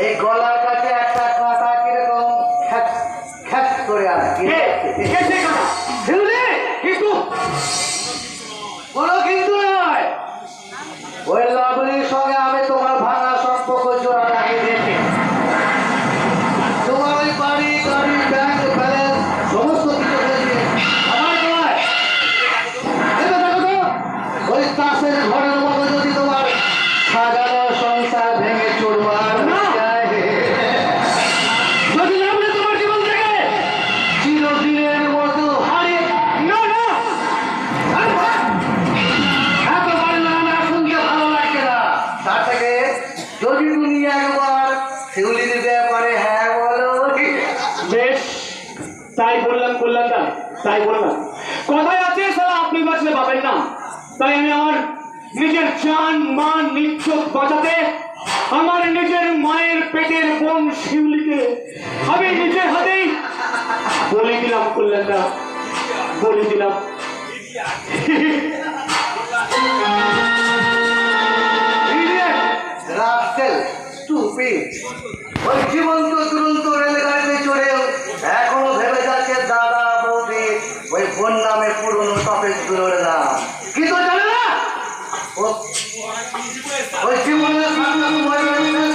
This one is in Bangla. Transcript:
এই গলার কাছে একটা কাঁটা কীরকম খ্যাচ খ্যাচ করে আর হ্যাঁ বলো। বেশ, তাই বললাম বললাম না, তাই বললাম কথায় আছে আপনি বাঁচলে পাবেন না। তাই আমি আমার নিজের জান মান নিচ্ছত বাঁচাতে আমার নিজের মায়ের পেটের বোন শিউলিকে আমি নিজের হাতেই বলে দিলাম কল্যাণটা বলে দিলাম। স্টুপিড ওই জীবন্ত দুরন্ত রেলগাড়িতে চড়েও এখনও ভেবে যাচ্ছে দাদা বৌদি, ওই বোন নামে পুরনো টপিকগুলোর নাম। কিন্তু জানে না? ওই জীবনের